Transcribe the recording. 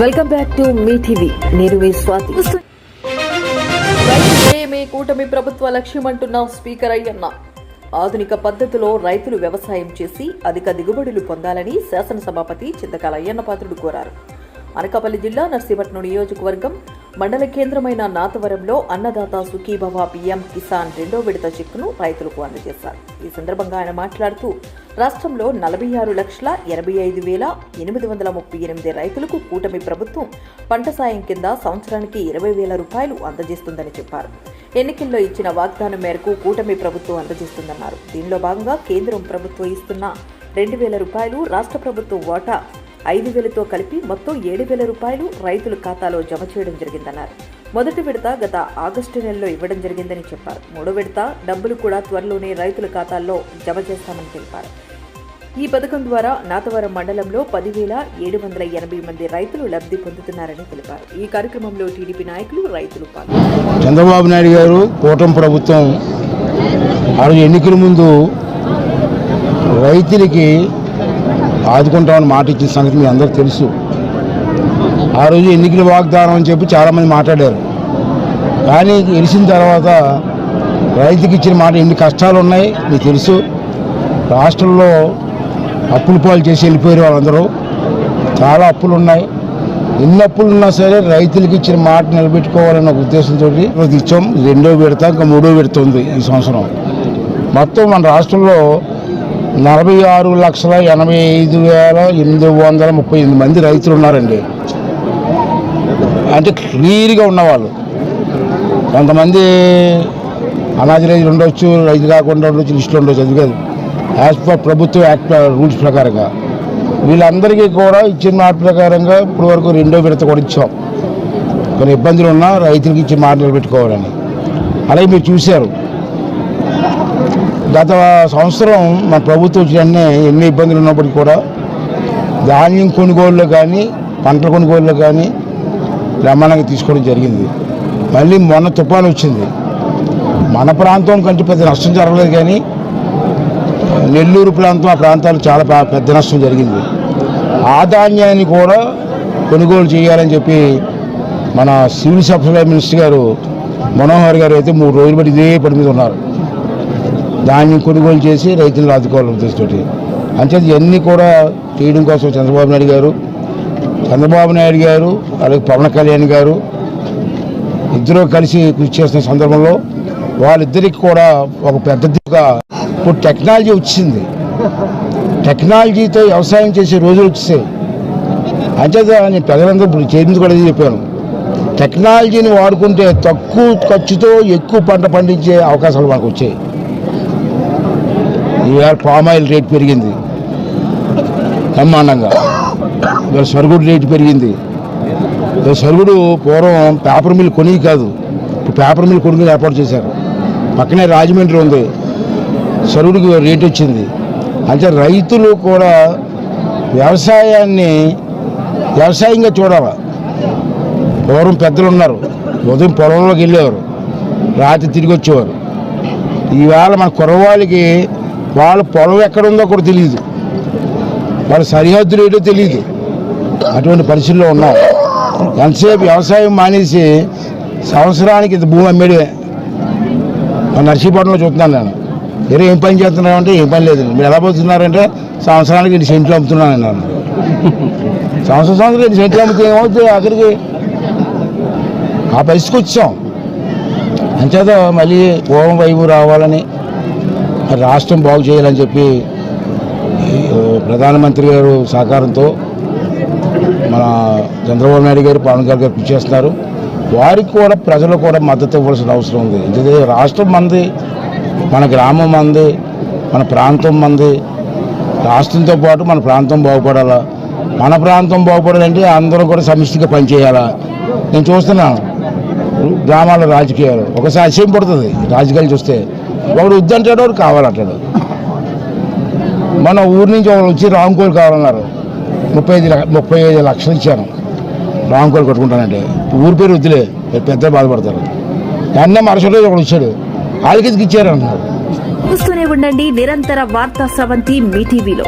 Welcome back to మీ TV. నేను మీ స్వాతి. మీ కూటమి ప్రభుత్వ లక్ష్యమంటున్న స్పీకర్ అయ్యన్న. ఆధునిక పద్ధతిలో రైతులు వ్యవసాయం చేసి అధిక దిగుబడులు పొందాలని శాసనసభాపతి చింతకాల అయ్యన్న పాత్రుడు కోరారు. అనకాపల్లి జిల్లా నర్సీపట్నం నియోజకవర్గం మండల కేంద్రమైన నాతవరంలో అన్నదాత సుఖీభవ పీఎం కిసాన్ రెండో విడత చెక్కును రైతులకు అందజేశారు. ఈ సందర్భంగా ఆయన మాట్లాడుతూ రాష్ట్రంలో నలభై ఆరు లక్షల ఎనభై ఐదు వేల ఎనిమిది వందల ముప్పై ఎనిమిది రైతులకు కూటమి ప్రభుత్వం పంట సాయం కింద సంవత్సరానికి ఇరవై వేల రూపాయలు అందజేస్తుందని చెప్పారు. ఎన్నికల్లో ఇచ్చిన వాగ్దానం మేరకు కూటమి ప్రభుత్వం అందజేస్తుందన్నారు. దీనిలో భాగంగా కేంద్రం ప్రభుత్వం ఇస్తున్న రెండు వేల రూపాయలు రాష్ట్ర ప్రభుత్వం వాటా ఐదు వేలతో కలిపి మొత్తం ఏడు వేల రూపాయలు రైతుల ఖాతాలో జమ చేయడం జరిగిందన్నారు. మొదటి విడత గత ఆగస్టు నెలలో ఇవ్వడం జరిగిందని చెప్పారు. మూడో విడత డబ్బులు కూడా త్వరలోనే రైతుల ఖాతాల్లో జమ చేస్తామని తెలిపారు. ఈ పథకం ద్వారా నాతవరం మండలంలో పదివేల ఏడు వందల ఎనభై మంది రైతులు లబ్ధి పొందుతున్నారని తెలిపారు. ఈ కార్యక్రమంలో టీడీపీ నాయకులు రైతులు పాల్గొన్నారు. చంద్రబాబు నాయుడు గారు కూటమి ప్రభుత్వం ఆ ఎన్నికల ముందు రైతులకి ఆదుకుంటామని మాట ఇచ్చిన సంగతి మీ అందరూ తెలుసు. ఆ రోజు ఎన్నికల వాగ్దానం అని చెప్పి చాలామంది మాట్లాడారు. కానీ గెలిచిన తర్వాత రైతుకి ఇచ్చిన మాట ఎన్ని కష్టాలు ఉన్నాయి మీకు తెలుసు. రాష్ట్రంలో అప్పులు పాలు చేసి వెళ్ళిపోయారు వాళ్ళందరూ. చాలా అప్పులు ఉన్నాయి. ఎన్ని అప్పులు ఉన్నా సరే రైతులకి ఇచ్చిన మాట నిలబెట్టుకోవాలన్న ఒక ఉద్దేశంతో ఇచ్చాం రెండో విడత ఇంకా మూడో విడత ఉంది ఈ సంవత్సరం. మొత్తం మన రాష్ట్రంలో నలభై ఆరు లక్షల ఎనభై ఐదు వేల ఎనిమిది వందల ముప్పై ఎనిమిది మంది రైతులు ఉన్నారండి అంటే క్లియర్గా ఉన్నవాళ్ళు. కొంతమంది అనాథ రైతులు ఉండొచ్చు రైతు కాకుండా ఉండొచ్చు లిస్టులు ఉండొచ్చు. అది కాదు యాజ్ పర్ ప్రభుత్వ యాక్ట్ రూల్స్ ప్రకారంగా. వీళ్ళందరికీ కూడా ఇచ్చిన మాట ప్రకారంగా ఇప్పటివరకు రెండో విడత కూడా ఇచ్చాం. కొన్ని ఇబ్బందులు ఉన్నా రైతులకి ఇచ్చిన మాట నిలబెట్టుకోవాలని. అలాగే మీరు చూశారు. గత సంవత్సరం మన ప్రభుత్వం వచ్చిన ఎన్ని ఇబ్బందులు ఉన్నప్పటికీ కూడా ధాన్యం కొనుగోలులో కానీ పంటల కొనుగోలులో కానీ బ్రహ్మాండంగా తీసుకోవడం జరిగింది. మళ్ళీ మొన్న తుఫాను వచ్చింది. మన ప్రాంతం కంటే పెద్ద నష్టం జరగలేదు కానీ నెల్లూరు ప్రాంతం ఆ ప్రాంతాలు చాలా పెద్ద నష్టం జరిగింది. ఆ ధాన్యాన్ని కూడా కొనుగోలు చేయాలని చెప్పి మన సివిల్ సప్లై మినిస్టర్ గారు మనోహర్ గారు అయితే మూడు రోజులు బట్టి ఇదే పని మీద ఉన్నారు. ధాన్యం కొనుగోలు చేసి రైతులను ఆదుకోవాలని ఉద్దేశంతో అంతే ఇవన్నీ కూడా చేయడం కోసం చంద్రబాబు నాయుడు గారు చంద్రబాబు నాయుడు గారు అలాగే పవన్ కళ్యాణ్ గారు ఇద్దరూ కలిసి కృషి చేస్తున్న సందర్భంలో వాళ్ళిద్దరికి కూడా ఒక పెద్దదిగా ఇప్పుడు టెక్నాలజీ వచ్చింది. టెక్నాలజీతో వ్యవసాయం చేసే రోజులు వచ్చేసాయి అంచేత నేను ప్రజలందరూ ఇప్పుడు చేరింది కూడా చెప్పాను. టెక్నాలజీని వాడుకుంటే తక్కువ ఖర్చుతో ఎక్కువ పంట పండించే అవకాశాలు మనకు వచ్చాయి. ఇవాళ పామ్ ఆయిల్ రేట్ పెరిగింది. బ్రహ్మాండంగా. ఇవాళ సరుగుడు రేటు పెరిగింది. సరుగుడు పూర్వం పేపర్ మిల్ కొని కాదు. ఇప్పుడు పేపర్ మిల్ కొనుగోలు ఏర్పాటు చేశారు. పక్కనే రాజమండ్రి ఉంది. సరుగుడికి రేట్ వచ్చింది. అంటే రైతులు కూడా వ్యవసాయాన్ని వ్యవసాయంగా చూడాలి. పూర్వం పెద్దలు ఉన్నారు. ఉదయం పొలంలోకి వెళ్ళేవారు. రాత్రి తిరిగి వచ్చేవారు. ఈవేళ మన కుర్రవాళ్ళకి వాళ్ళ పొలం ఎక్కడుందో కూడా తెలియదు వాళ్ళ సరిహద్దులు ఏంటో తెలియదు అటువంటి పరిస్థితుల్లో ఉన్నాం ఎంతసేపు వ్యవసాయం మానేసి సంవత్సరానికి ఇంత భూమి అమ్మేడే నర్సీపట్నంలో చూస్తున్నాను నేను. వేరే ఏం పని చేస్తున్నావు అంటే ఏం పని లేదు. మీరు ఎలా పోతున్నారంటే సంవత్సరానికి ఇన్ని సెంట్లు అమ్ముతున్నాను అన్నాను సంవత్సరం సంవత్సరం ఇన్ని సెంట్లు అమ్మితే ఏమవుతుంది అక్కడికి ఆ పరిస్థితికి వచ్చాం. అంచేత మళ్ళీ పూర్వం వైపు రావాలని రాష్ట్రం బాగు చేయాలని చెప్పి ప్రధానమంత్రి గారు సహకారంతో మన చంద్రబాబు నాయుడు గారు పవన్ కళ్యాణ్ గారు కృషి చేస్తున్నారు. వారికి కూడా ప్రజలు కూడా మద్దతు ఇవ్వాల్సిన అవసరం ఉంది. ఎందుకంటే రాష్ట్రం మంది మన గ్రామం మంది మన ప్రాంతం మంది రాష్ట్రంతో పాటు మన ప్రాంతం బాగుపడాలా? మన ప్రాంతం బాగుపడాలంటే అందరూ కూడా సమిష్టిగా పనిచేయాలా? నేను చూస్తున్నాను గ్రామాల రాజకీయాలు. ఒకసారి అసహ్యం పడుతుంది. రాజకీయాలు చూస్తే ఒకడు వద్దంటాడు ఒకడు కావాలంటాడు మన ఊరి నుంచి ఒకరు వచ్చి రాంకోలు కావాలన్నారు. ముప్పై ఐదు ముప్పై ఐదు లక్షలు ఇచ్చాను రాంకోలు కట్టుకుంటానంటే. ఊరి పేరు వద్దులే పెద్ద బాధపడతారు. అన్న మరుసటి ఒకడు వచ్చాడు వాళ్ళకి ఇచ్చారు అంటున్నారు. చూస్తూనే ఉండండి నిరంతర వార్తా స్రవంతి మీ టీవీలో.